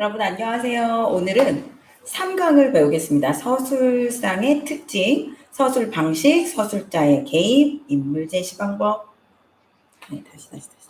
여러분 안녕하세요. 오늘은 3강을 배우겠습니다. 서술상의 특징, 서술 방식, 서술자의 개입, 인물 제시 방법. 네, 다시 다시 다시.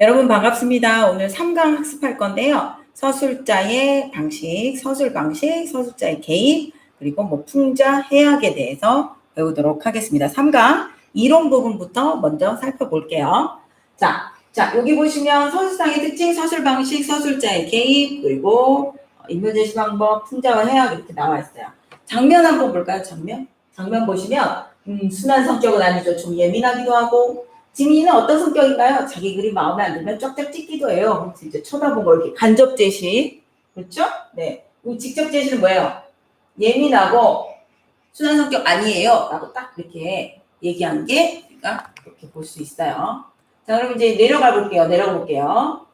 여러분 반갑습니다. 오늘 3강 학습할 건데요. 서술자의 방식, 서술 방식, 서술자의 개입, 그리고 뭐 풍자, 해악에 대해서 배우도록 하겠습니다. 3강 이론 부분부터 먼저 살펴볼게요. 자, 자, 여기 보시면 서술상의 특징, 서술 방식, 서술자의 개입, 그리고 인물 제시 방법, 풍자와 해악 이렇게 나와 있어요. 장면 한번 볼까요? 장면? 장면 보시면 음, 순한 성격은 아니죠. 좀 예민하기도 하고 지민이는 어떤 성격인가요? 자기 그림 마음에 안 들면 쩍쩍 찍기도 해요. 그럼 이제 쳐다보고 이렇게 간접 제시, 그렇죠? 네. 직접 제시는 뭐예요? 예민하고 순한 성격 아니에요. 라고 딱 이렇게 얘기한 게 우리가 그렇게 볼 수 있어요. 자, 그럼 이제 내려가 볼게요. 내려가 볼게요.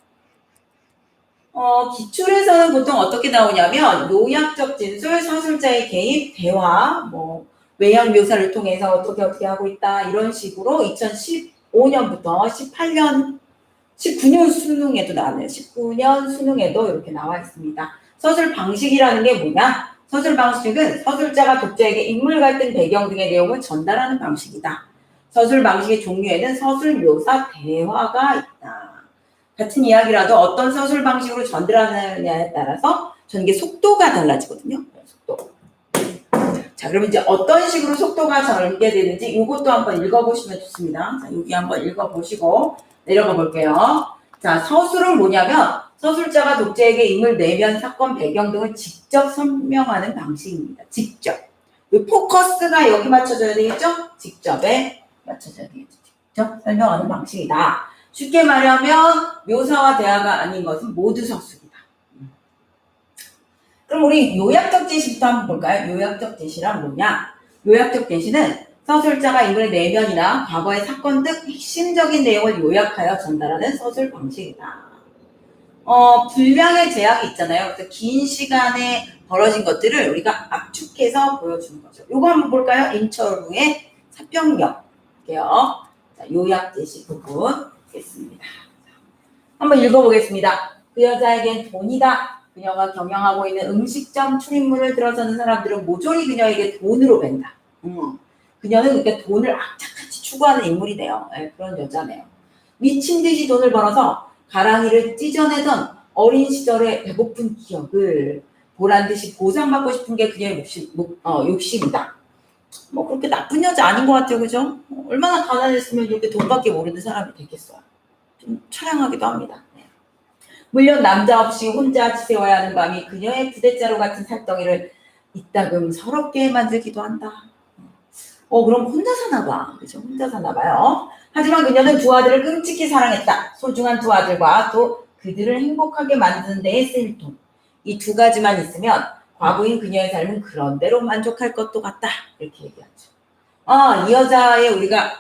어, 기출에서는 보통 어떻게 나오냐면, 요약적 진술, 서술자의 개입, 대화, 뭐, 외형 묘사를 통해서 어떻게 어떻게 하고 있다, 이런 식으로 2015년부터 18년, 19년 수능에도 나왔네요. 19년 수능에도 이렇게 나와 있습니다. 서술 방식이라는 게 뭐냐? 서술 방식은 서술자가 독자에게 인물 갈등 배경 등의 내용을 전달하는 방식이다. 서술 방식의 종류에는 서술 묘사 대화가 있다. 같은 이야기라도 어떤 서술 방식으로 전달하느냐에 따라서 전개 속도가 달라지거든요. 속도. 자, 그럼 이제 어떤 식으로 속도가 전개되는지 이것도 한번 읽어보시면 좋습니다. 자, 여기 한번 읽어보시고 내려가 볼게요. 자, 서술은 뭐냐면 서술자가 독자에게 인물 내면, 사건, 배경 등을 직접 설명하는 방식입니다. 직접. 이 포커스가 여기 맞춰져야 되겠죠? 직접에 맞춰져야 되겠죠. 직접 설명하는 방식이다. 쉽게 말하면 묘사와 대화가 아닌 것은 모두 서술이다. 음. 그럼 우리 요약적 제시부터 한번 볼까요? 요약적 제시란 뭐냐? 요약적 제시는 서술자가 인물의 내면이나 과거의 사건 등 핵심적인 내용을 요약하여 전달하는 서술 방식이다. 어, 분량의 제약이 있잖아요. 그래서 긴 시간에 벌어진 것들을 우리가 압축해서 보여주는 거죠. 요거 한번 볼까요? 임철우의 사병력. 볼게요. 자, 요약 제시 부분 있겠습니다. 한번 읽어보겠습니다. 그 여자에겐 돈이다. 그녀가 경영하고 있는 음식점 출입문을 들어서는 사람들은 모조리 그녀에게 돈으로 벤다. 음. 그녀는 그러니까 돈을 악착같이 추구하는 인물이네요. 네, 그런 여자네요. 미친 듯이 돈을 벌어서 가랑이를 찢어내던 어린 시절의 배고픈 기억을 보란 듯이 보상받고 싶은 게 그녀의 욕심, 어, 욕심이다. 뭐 그렇게 나쁜 여자 아닌 것 같아요, 그죠? 어, 얼마나 가난했으면 이렇게 돈밖에 모르는 사람이 되겠어요. 좀 처량하기도 합니다. 네. 물론 남자 없이 혼자 지새워야 하는 밤이 그녀의 부대자루 같은 살덩이를 이따금 서럽게 만들기도 한다. 어, 그럼 혼자 사나 봐. 그죠? 혼자 사나 봐요. 하지만 그녀는 두 아들을 끔찍히 사랑했다. 소중한 두 아들과 또 그들을 행복하게 만드는 데에 쓸 돈. 이 두 가지만 있으면 과부인 그녀의 삶은 그런대로 만족할 것도 같다. 이렇게 얘기하죠. 아, 이 여자의 우리가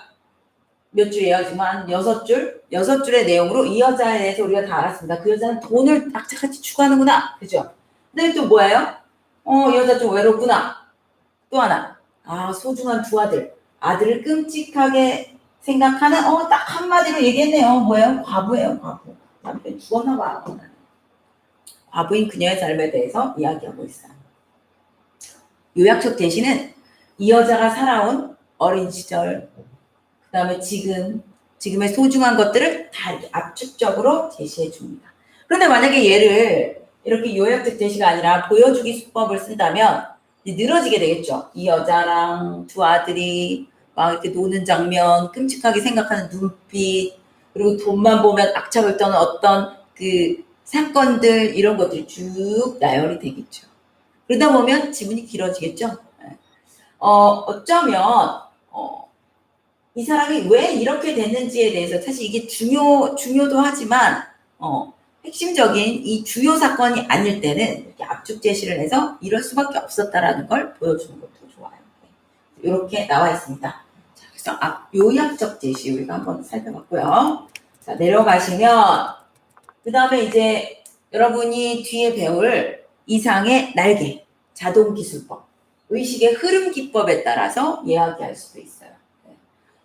몇 줄이에요? 지금 한 여섯 줄? 여섯 줄의 내용으로 이 여자에 대해서 우리가 다 알았습니다. 그 여자는 돈을 악착같이 추구하는구나. 그죠? 근데 또 뭐예요? 어, 이 여자 좀 외롭구나. 또 하나. 아, 소중한 두 아들. 아들을 끔찍하게 생각하는, 어, 딱 한마디로 얘기했네요. 뭐예요? 과부예요, 과부. 남편 죽었나 봐. 과부인 그녀의 삶에 대해서 이야기하고 있어요. 요약적 대신은 이 여자가 살아온 어린 시절, 그 다음에 지금, 지금의 소중한 것들을 다 압축적으로 제시해 줍니다. 그런데 만약에 얘를 이렇게 요약적 대시가 아니라 보여주기 수법을 쓴다면 늘어지게 되겠죠. 이 여자랑 두 아들이 막 이렇게 노는 장면, 끔찍하게 생각하는 눈빛, 그리고 돈만 보면 악착을 떠는 어떤 그 사건들 이런 것들이 쭉 나열이 되겠죠. 그러다 보면 지문이 길어지겠죠. 예. 어, 어쩌면 어, 이 사람이 왜 이렇게 됐는지에 대해서 사실 이게 중요 중요도 하지만 어, 핵심적인 이 주요 사건이 아닐 때는 이렇게 압축 제시를 해서 이럴 수밖에 없었다라는 걸 보여주는 것도 좋아요. 네. 이렇게 나와 있습니다. 자, 그래서 앞 요약적 제시 우리가 한번 살펴봤고요. 자, 내려가시면 그 다음에 이제 여러분이 뒤에 배울 이상의 날개, 자동 기술법, 의식의 흐름 기법에 따라서 이야기할 수도 있어요. 네.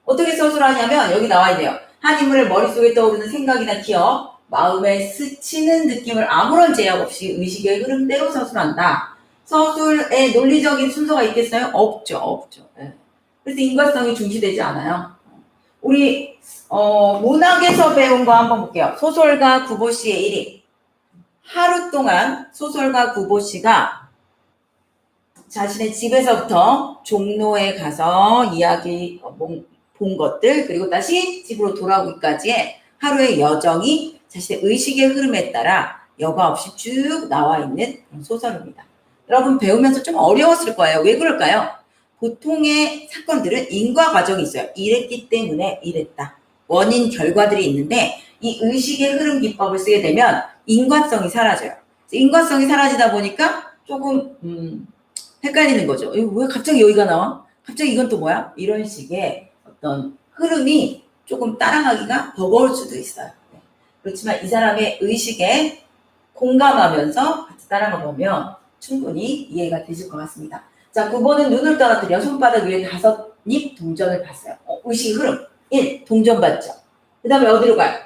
어떻게 서술하냐면 여기 나와 있네요. 한 인물의 머릿속에 떠오르는 생각이나 기억, 마음에 스치는 느낌을 아무런 제약 없이 의식의 흐름대로 서술한다. 서술에 논리적인 순서가 있겠어요? 없죠, 없죠. 네. 그래서 인과성이 중시되지 않아요. 우리 어, 문학에서 배운 거 한번 볼게요. 소설가 구보 씨의 일이 하루 동안 소설가 구보 씨가 자신의 집에서부터 종로에 가서 이야기 어, 본- 본 것들 그리고 다시 집으로 돌아오기까지의 하루의 여정이 자신의 의식의 흐름에 따라 여과 없이 쭉 나와 있는 소설입니다. 여러분 배우면서 좀 어려웠을 거예요. 왜 그럴까요? 보통의 사건들은 인과 과정이 있어요. 이랬기 때문에 이랬다. 원인 결과들이 있는데 이 의식의 흐름 기법을 쓰게 되면 인과성이 사라져요. 인과성이 사라지다 보니까 조금 음, 헷갈리는 거죠. 왜 갑자기 여기가 나와? 갑자기 이건 또 뭐야? 이런 식의 어떤 흐름이 조금 따라가기가 버거울 수도 있어요. 네. 그렇지만 이 사람의 의식에 공감하면서 같이 따라가 보면 충분히 이해가 되실 것 같습니다. 자, 9번은 눈을 떨어뜨려 손바닥 위에 다섯 입 동전을 봤어요. 어, 의식 흐름. 1. 동전 받죠. 그 다음에 어디로 가요?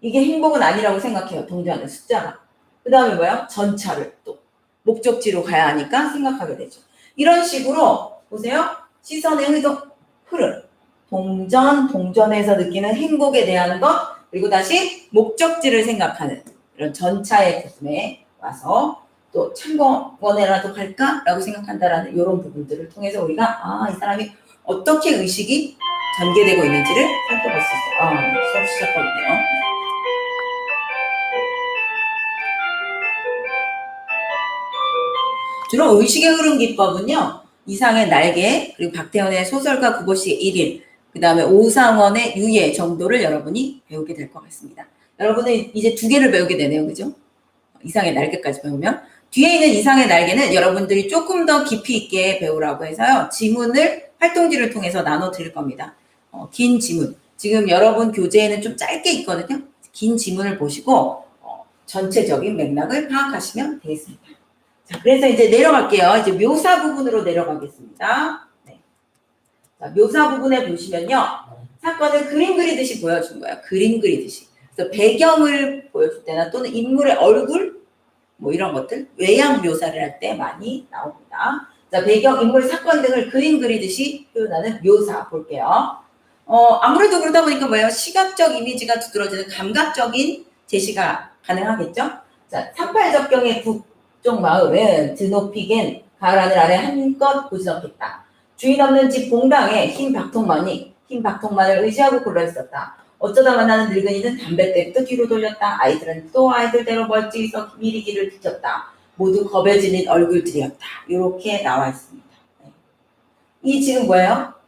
이게 행복은 아니라고 생각해요. 동전의 숫자가. 그 다음에 뭐야? 전차를 또 목적지로 가야 하니까 생각하게 되죠. 이런 식으로 보세요. 시선의 흐름, 흐름. 동전, 동전에서 느끼는 행복에 대한 것, 그리고 다시 목적지를 생각하는 이런 전차의 부분에 와서 또 창공원에라도 갈까라고 생각한다라는 이런 부분들을 통해서 우리가 아, 이 사람이 어떻게 의식이 전개되고 있는지를 살펴볼 수 있어요. 아, 수업 시작하겠네요. 주로 의식의 흐름 기법은요. 이상의 날개, 그리고 박태원의 소설가 구보씨의 1일, 그 다음에 오상원의 유예 정도를 여러분이 배우게 될 것 같습니다. 여러분은 이제 두 개를 배우게 되네요. 그죠? 이상의 날개까지 배우면. 뒤에 있는 이상의 날개는 여러분들이 조금 더 깊이 있게 배우라고 해서요. 지문을 활동지를 통해서 나눠 드릴 겁니다. 어, 긴 지문. 지금 여러분 교재에는 좀 짧게 있거든요. 긴 지문을 보시고 어, 전체적인 맥락을 파악하시면 되겠습니다. 자, 그래서 이제 내려갈게요. 이제 묘사 부분으로 내려가겠습니다. 네. 자, 묘사 부분에 보시면요. 사건을 그림 그리듯이 보여준 거예요. 그림 그리듯이. 그래서 배경을 보여줄 때나 또는 인물의 얼굴 뭐 이런 것들 외양 묘사를 할 때 많이 나옵니다. 자, 배경, 인물, 사건 등을 그림 그리듯이 표현하는 묘사 볼게요. 어, 아무래도 그러다 보니까 뭐예요? 시각적 이미지가 두드러지는 감각적인 제시가 가능하겠죠? 자, 38적경의 북쪽 마을은 드높이겐 가을 하늘 아래 한껏 부지런했다. 주인 없는 집 봉당에 흰 박통만이 흰 박통만을 의지하고 굴러 있었다. 어쩌다 만나는 늙은이는 담뱃대부터 뒤로 돌렸다. 아이들은 또 아이들대로 멀찍이 서 미리기를 비쳤다. 모두 겁에 질린 얼굴들이었다. 이렇게 나와 있습니다. 네. 이 지금 뭐예요?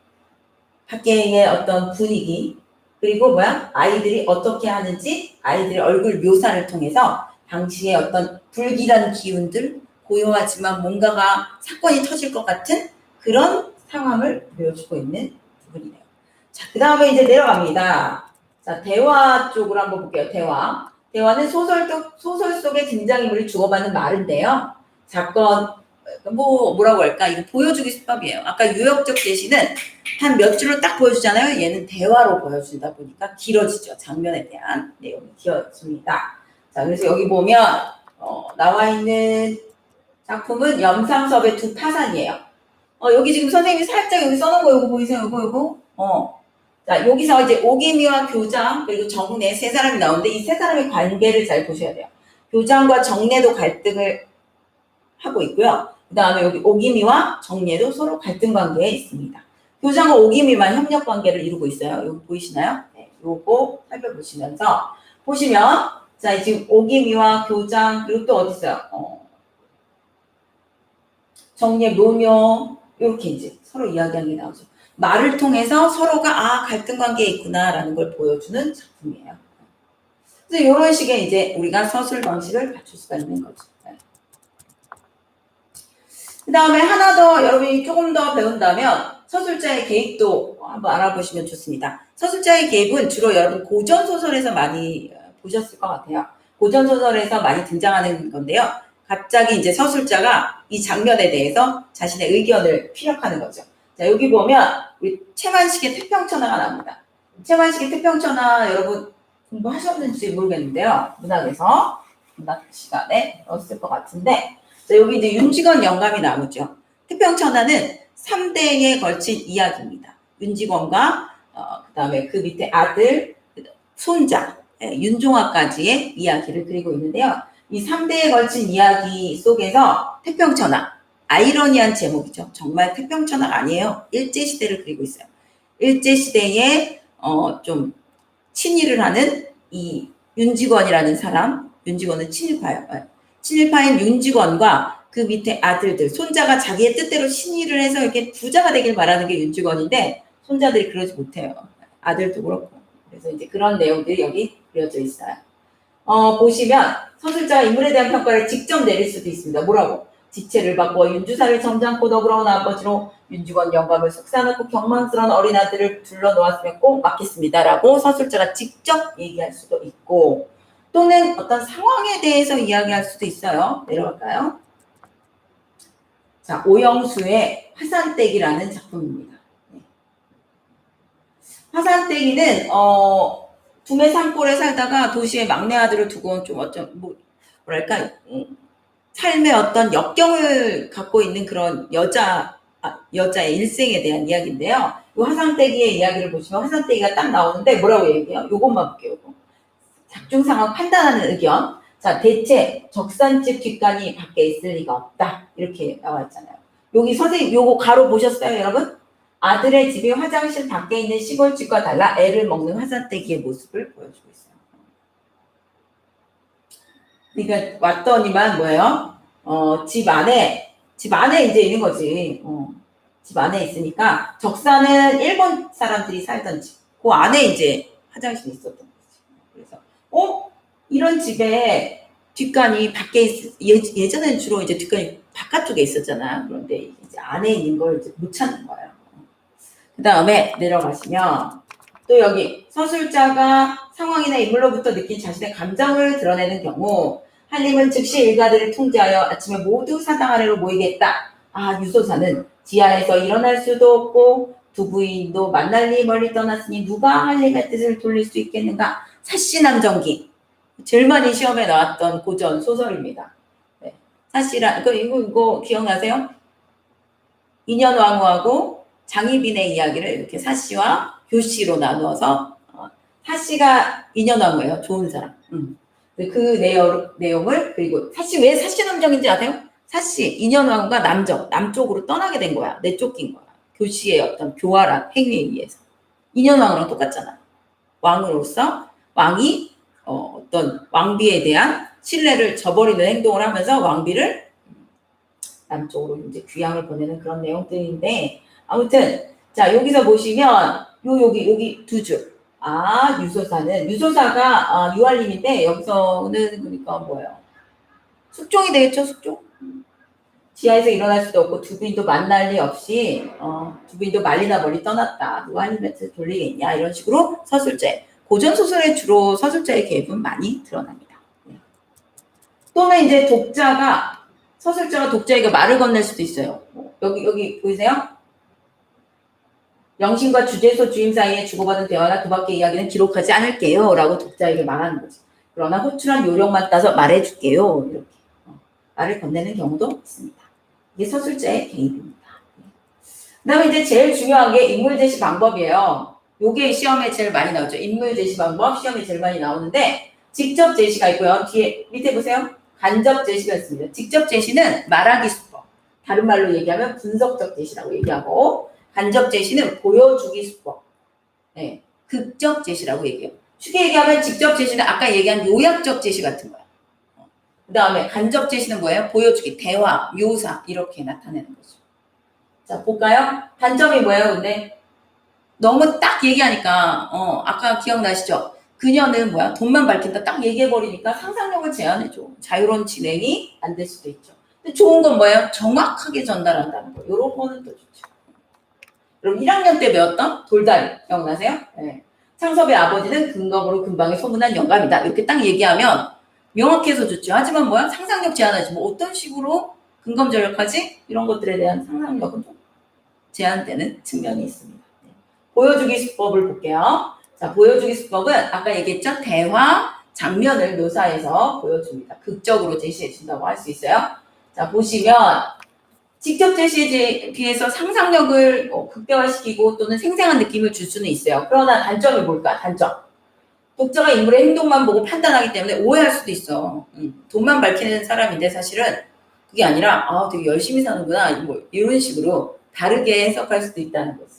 밖에의 어떤 분위기 그리고 뭐야? 아이들이 어떻게 하는지 아이들의 얼굴 묘사를 통해서 당시의 어떤 불길한 기운들 고요하지만 뭔가가 사건이 터질 것 같은 그런 상황을 보여주고 있는 부분이네요. 자, 그 다음에 이제 내려갑니다. 자, 대화 쪽으로 한번 볼게요. 대화. 대화는 소설, 속- 소설 속의 등장인물이 주고받는 말인데요. 사건, 뭐, 뭐라고 할까? 이거 보여주기 수법이에요. 아까 유역적 제시는 한 몇 줄로 딱 보여주잖아요. 얘는 대화로 보여주다 보니까 길어지죠. 장면에 대한 내용이 길어집니다. 자, 그래서 여기 보면, 어, 나와 있는 작품은 염상섭의 두 파산이에요. 어, 여기 지금 선생님이 살짝 여기 써놓은 거 이거 보이세요? 이거, 이거? 어. 자, 여기서 이제 오기미와 교장, 그리고 정내 세 사람이 나오는데 이 세 사람의 관계를 잘 보셔야 돼요. 교장과 정내도 갈등을 하고 있고요. 그 다음에 여기 오기미와 정례도 서로 갈등 관계에 있습니다. 교장과 오기미만 협력 관계를 이루고 있어요. 여기 보이시나요? 네, 요거 살펴보시면서 보시면 자 지금 오기미와 교장 그리고 또 어디 있어요? 어, 정례 묘묘 이렇게 이제 서로 이야기하는 게 나오죠. 말을 통해서 서로가 아 갈등 관계에 있구나라는 걸 보여주는 작품이에요. 그래서 이런 식의 이제 우리가 서술 방식을 갖출 수가 있는 거죠. 네. 그 다음에 하나 더 여러분이 조금 더 배운다면 서술자의 개입도 한번 알아보시면 좋습니다. 서술자의 개입은 주로 여러분 고전 소설에서 많이 어, 보셨을 것 같아요. 고전 소설에서 많이 등장하는 건데요. 갑자기 이제 서술자가 이 장면에 대해서 자신의 의견을 피력하는 거죠. 자 여기 보면 우리 채만식의 태평천하가 나옵니다. 채만식의 태평천하 여러분 공부하셨는지 모르겠는데요. 문학에서 문학 시간에 넣었을 것 같은데 자, 여기 이제 윤직원 영감이 나오죠. 태평천하는 3대에 걸친 이야기입니다. 윤직원과 어, 그다음에 그 밑에 아들, 손자, 예, 윤종화까지의 이야기를 그리고 있는데요. 이 3대에 걸친 이야기 속에서 태평천하, 아이러니한 제목이죠. 정말 태평천하가 아니에요. 일제 시대를 그리고 있어요. 일제 시대에 어, 좀 친일을 하는 이 윤직원이라는 사람, 윤직원은 친일파예요. 예. 친일파인 윤직원과 그 밑에 아들들, 손자가 자기의 뜻대로 친일을 해서 이렇게 부자가 되길 바라는 게 윤직원인데 손자들이 그러지 못해요. 아들도 그렇고. 그래서 이제 그런 내용들이 여기 그려져 있어요. 어, 보시면 서술자가 인물에 대한 평가를 직접 내릴 수도 있습니다. 뭐라고? 지체를 바꾸어 윤주사를 점잖고 너그러운 아버지로 윤직원 영감을 속삭놓고 경망스러운 어린 아들을 둘러놓았으면 꼭 맞겠습니다라고 서술자가 직접 얘기할 수도 있고 또는 어떤 상황에 대해서 이야기할 수도 있어요. 내려갈까요? 자, 오영수의 화산떼기라는 작품입니다. 네. 화산떼기는 어, 두메 산골에 살다가 도시의 막내 아들을 두고 좀 어쩜 뭐 뭐랄까 음, 삶의 어떤 역경을 갖고 있는 그런 여자 아, 여자의 일생에 대한 이야기인데요. 이 화산떼기의 이야기를 보시면 화산떼기가 딱 나오는데 뭐라고 얘기해요? 요것만 볼게요. 요거. 작중 상황 판단하는 의견. 자, 대체 적산집 뒷간이 밖에 있을 리가 없다. 이렇게 나와 있잖아요. 여기 선생님 요거 가로 보셨어요, 여러분? 아들의 집이 화장실 밖에 있는 시골집과 달라 애를 먹는 화산떼기의 모습을 보여주고 있어요. 그러니까 왔더니만 뭐예요? 어, 집 안에 집 안에 이제 있는 거지. 어, 집 안에 있으니까 적산은 일본 사람들이 살던 집. 그 안에 이제 화장실이 있었던 거지. 그래서 어 이런 집에 뒷간이 밖에 있, 예, 예전엔 주로 이제 뒷간이 바깥쪽에 있었잖아. 그런데 이제 안에 있는 걸 이제 못 찾는 거예요. 그 다음에 내려가시면 또 여기 서술자가 상황이나 인물로부터 느낀 자신의 감정을 드러내는 경우 한림은 즉시 일가들을 통제하여 아침에 모두 사당 아래로 모이겠다. 아 유소사는 지하에서 일어날 수도 없고 두 부인도 만날 리 멀리 떠났으니 누가 한림의 뜻을 돌릴 수 있겠는가? 사시남정기 제일 많이 시험에 나왔던 고전 소설입니다. 네. 사시라 그 이거 이거 기억나세요? 인현 왕후하고 장희빈의 이야기를 이렇게 사시와 교시로 나누어서 어, 사시가 인현 왕후예요. 좋은 사람. 음. 그 내용, 내용을 그리고 사시 왜 사시 남정인지 아세요? 사시 인현 왕후가 남정 남쪽으로 떠나게 된 거야. 내쫓긴 거야. 교시의 어떤 교활한 행위에 의해서 인현 왕후랑 똑같잖아. 왕으로서 왕이 어, 어떤 왕비에 대한 신뢰를 저버리는 행동을 하면서 왕비를 남쪽으로 이제 귀향을 보내는 그런 내용들인데 아무튼 자 여기서 보시면 요 여기 여기 두 줄. 아 유소사는 유소사가 아, 유알림인데 여기서는 그러니까 뭐예요? 숙종이 되겠죠 숙종. 지하에서 일어날 수도 없고 두 부인도 만날 리 없이 어, 두 부인도 말리나 멀리 떠났다. 누가 한 입에서 돌리겠냐 이런 식으로 서술제 고전 소설에 주로 서술자의 개입은 많이 드러납니다. 네. 또는 이제 독자가 서술자가 독자에게 말을 건넬 수도 있어요. 뭐, 여기 여기 보이세요? 영신과 주제소 주임 사이에 주고받은 대화나 그 밖의 이야기는 기록하지 않을게요. 라고 독자에게 말하는 거죠. 그러나 호출한 요령만 따서 말해줄게요. 이렇게 어, 말을 건네는 경우도 있습니다. 이게 서술자의 개입입니다. 그 다음에 이제 제일 중요한 게 인물 제시 방법이에요. 요게 시험에 제일 많이 나오죠. 인물 제시 방법 시험에 제일 많이 나오는데 직접 제시가 있고요. 뒤에 밑에 보세요. 간접 제시가 있습니다. 직접 제시는 말하기 수법. 다른 말로 얘기하면 분석적 제시라고 얘기하고 간접 제시는 보여주기 수법. 네, 극적 제시라고 얘기해요. 쉽게 얘기하면 직접 제시는 아까 얘기한 요약적 제시 같은 거야. 그 다음에 간접 제시는 뭐예요? 보여주기, 대화, 묘사 이렇게 나타내는 거죠. 자 볼까요? 단점이 뭐예요? 근데 너무 딱 얘기하니까 어 아까 기억나시죠? 그녀는 뭐야? 돈만 밝힌다 딱 얘기해 버리니까 상상력을 제한해 줘. 자유로운 진행이 안 될 수도 있죠. 근데 좋은 건 뭐예요? 정확하게 전달한다는 거. 요런 거는 또 좋죠. 그럼 1학년 때 배웠던 돌다리 기억나세요? 네. 창섭의 아버지는 근검으로 근방에 소문난 영감이다. 이렇게 딱 얘기하면 명확해서 좋죠. 하지만 뭐야? 상상력 제한하지. 뭐 어떤 식으로 근검절약하지? 이런 것들에 대한 상상력은 좀 제한되는 측면이 있습니다. 네. 보여주기 수법을 볼게요. 자, 보여주기 수법은 아까 얘기했죠? 대화, 장면을 묘사해서 보여줍니다. 극적으로 제시해 준다고 할 수 있어요. 자, 보시면 직접 제시에 비해서 상상력을 어, 극대화시키고 또는 생생한 느낌을 줄 수는 있어요. 그러나 단점이 뭘까? 단점. 독자가 인물의 행동만 보고 판단하기 때문에 오해할 수도 있어. 음, 돈만 밝히는 사람인데 사실은 그게 아니라 아 되게 열심히 사는구나 뭐 이런 식으로 다르게 해석할 수도 있다는 거죠.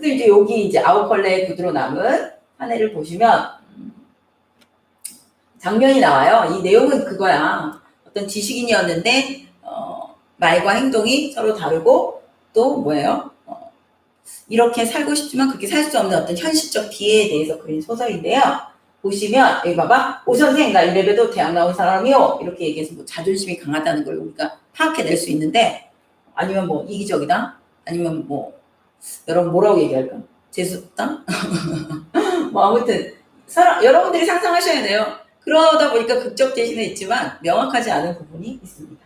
그래서 이제 여기 이제 아웃컬레의 구두로 남은 한 해를 보시면 음, 장면이 나와요. 이 내용은 그거야. 어떤 지식인이었는데 어, 말과 행동이 서로 다르고 또 뭐예요? 어, 이렇게 살고 싶지만 그렇게 살 수 없는 어떤 현실적 비애에 대해서 그린 소설인데요. 보시면 여기 봐봐 오 선생 나 이래봬도 대학 나온 사람이요 이렇게 얘기해서 뭐 자존심이 강하다는 걸 우리가 파악해낼 수 있는데 아니면 뭐 이기적이다 아니면 뭐 여러분 뭐라고 얘기할까? 재수없다? 뭐 아무튼 사람 여러분들이 상상하셔야 돼요. 그러다 보니까 극적 대신에 있지만 명확하지 않은 부분이 있습니다.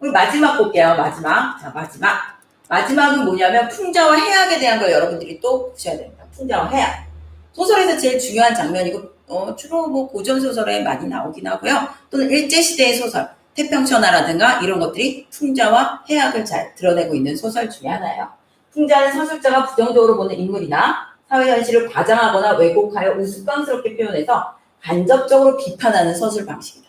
우리 마지막 볼게요. 마지막. 자 마지막. 마지막은 뭐냐면 풍자와 해악에 대한 걸 여러분들이 또 보셔야 됩니다. 풍자와 해악. 소설에서 제일 중요한 장면이고 어, 주로 뭐 고전 소설에 많이 나오긴 하고요. 또는 일제 시대의 소설, 태평천하라든가 이런 것들이 풍자와 해악을 잘 드러내고 있는 소설 중에 하나예요. 풍자는 서술자가 부정적으로 보는 인물이나 사회 현실을 과장하거나 왜곡하여 우스꽝스럽게 표현해서 간접적으로 비판하는 서술 방식이다.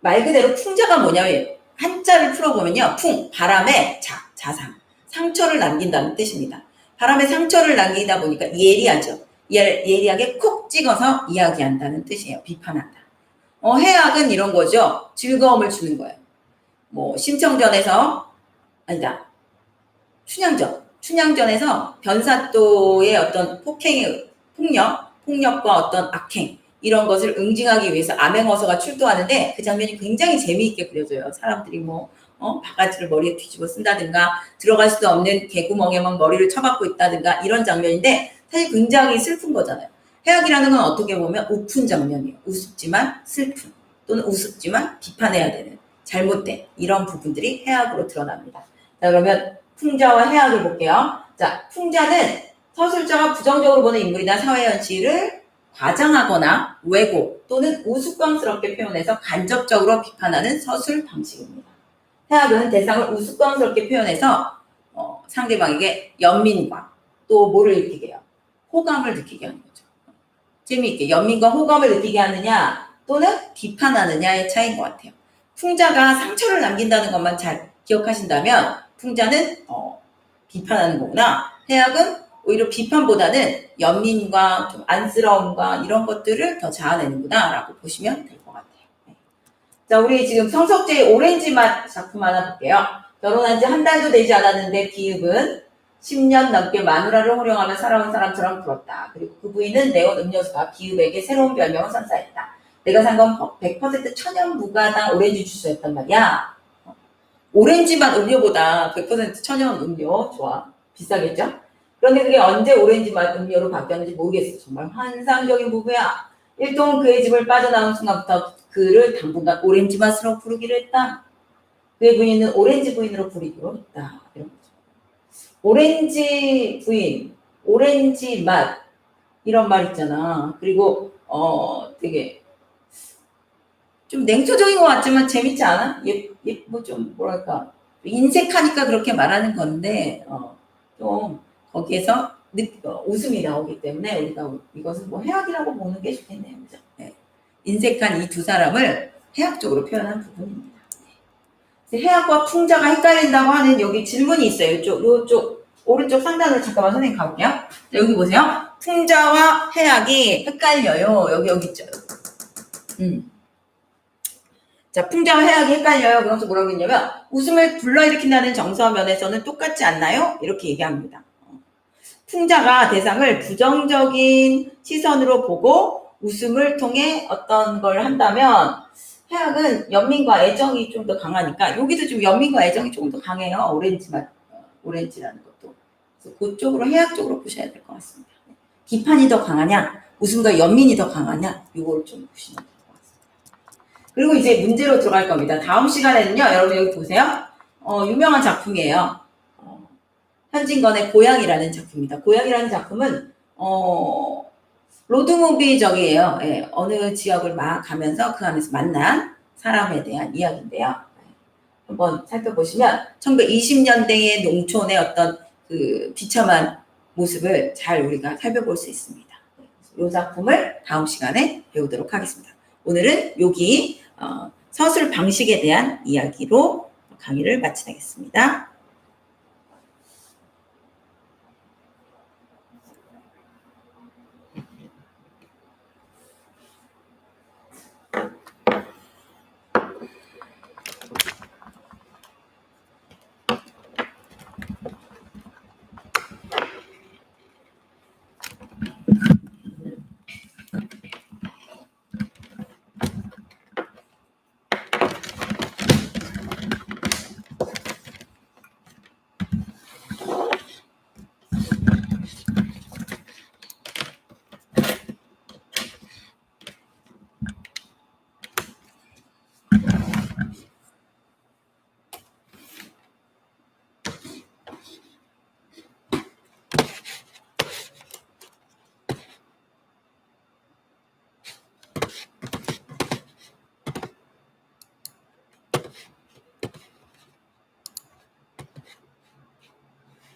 말 그대로 풍자가 뭐냐면 한자를 풀어보면요. 풍, 바람에 자, 자상, 상처를 남긴다는 뜻입니다. 바람에 상처를 남기다 보니까 예리하죠. 예, 예리하게 콕 찍어서 이야기한다는 뜻이에요. 비판한다. 어, 해악은 이런 거죠. 즐거움을 주는 거예요. 뭐 심청전에서 아니다. 춘향전. 춘향전에서 변사또의 어떤 폭행의 폭력, 폭력과 어떤 악행 이런 것을 응징하기 위해서 암행어서가 출두하는데 그 장면이 굉장히 재미있게 그려져요. 사람들이 뭐 어, 바가지를 머리에 뒤집어 쓴다든가 들어갈 수도 없는 개구멍에만 머리를 쳐박고 있다든가 이런 장면인데 사실 굉장히 슬픈 거잖아요. 해악이라는 건 어떻게 보면 우픈 장면이에요. 우습지만 슬픈 또는 우습지만 비판해야 되는 잘못된 이런 부분들이 해악으로 드러납니다. 자 그러면 풍자와 해악을 볼게요. 자 풍자는 서술자가 부정적으로 보는 인물이나 사회 현실을 과장하거나 왜곡 또는 우스꽝스럽게 표현해서 간접적으로 비판하는 서술 방식입니다. 해악은 대상을 우스꽝스럽게 표현해서 어, 상대방에게 연민과 또 뭐를 느끼게 해요? 호감을 느끼게 하는 거죠. 재미있게 연민과 호감을 느끼게 하느냐 또는 비판하느냐의 차이인 것 같아요. 풍자가 상처를 남긴다는 것만 잘 기억하신다면 풍자는 어, 비판하는 거구나. 해악은 오히려 비판보다는 연민과 좀 안쓰러움과 이런 것들을 더 자아내는구나라고 보시면 될 것 같아요. 네. 자, 우리 지금 성석재의 오렌지 맛 작품 하나 볼게요. 결혼한 지 한 달도 되지 않았는데 비읍은 10년 넘게 마누라를 호령하며 살아온 사람처럼 굴었다. 그리고 그 부인은 내온 음료수가 비읍에게 새로운 별명을 선사했다. 내가 산 건 100% 천연 무가당 오렌지 주스였단 말이야. 오렌지 맛 음료보다 100% 천연 음료 좋아 비싸겠죠? 그런데 그게 언제 오렌지 맛 음료로 바뀌었는지 모르겠어. 정말 환상적인 부부야. 일동 그의 집을 빠져나온 순간부터 그를 당분간 오렌지 맛으로 부르기로 했다. 그의 부인은 오렌지 부인으로 부르기로 했다. 이런 거죠. 오렌지 부인, 오렌지 맛 이런 말 있잖아. 그리고 어 되게 좀 냉소적인 것 같지만 재밌지 않아? 예뭐좀 뭐랄까 인색하니까 그렇게 말하는 건데 어, 좀 거기에서 느, 어, 웃음이 나오기 때문에 우리가 이것은 뭐 해악이라고 보는 게 좋겠네요. 그죠? 네. 인색한 이 두 사람을 해악적으로 표현한 부분입니다. 네. 해악과 풍자가 헷갈린다고 하는 여기 질문이 있어요. 이쪽, 이쪽 오른쪽 상단으로 잠깐만 선생님 가볼게요. 자, 여기 보세요. 풍자와 해악이 헷갈려요. 여기 여기 있죠. 음. 자, 풍자와 해악이 헷갈려요. 그래서 뭐라고 했냐면 웃음을 불러일으킨다는 정서 면에서는 똑같지 않나요? 이렇게 얘기합니다. 풍자가 대상을 부정적인 시선으로 보고 웃음을 통해 어떤 걸 한다면 해악은 연민과 애정이 좀 더 강하니까 여기도 좀 연민과 애정이 조금 더 강해요. 오렌지 맛, 어, 오렌지라는 것도. 그래서 그쪽으로 해악 쪽으로 보셔야 될 것 같습니다. 기판이 더 강하냐, 웃음과 연민이 더 강하냐, 이걸 좀 보시면 같습니다. 그리고 이제 문제로 들어갈 겁니다. 다음 시간에는요, 여러분 여기 보세요. 어, 유명한 작품이에요. 어, 현진건의 고향이라는 작품입니다. 고향이라는 작품은 어, 로드무비적이에요. 예, 어느 지역을 막 가면서 그 안에서 만난 사람에 대한 이야기인데요. 예, 한번 살펴보시면 1920년대의 농촌의 어떤 그 비참한 모습을 잘 우리가 살펴볼 수 있습니다. 이 작품을 다음 시간에 배우도록 하겠습니다. 오늘은 여기 어, 서술 방식에 대한 이야기로 강의를 마치겠습니다.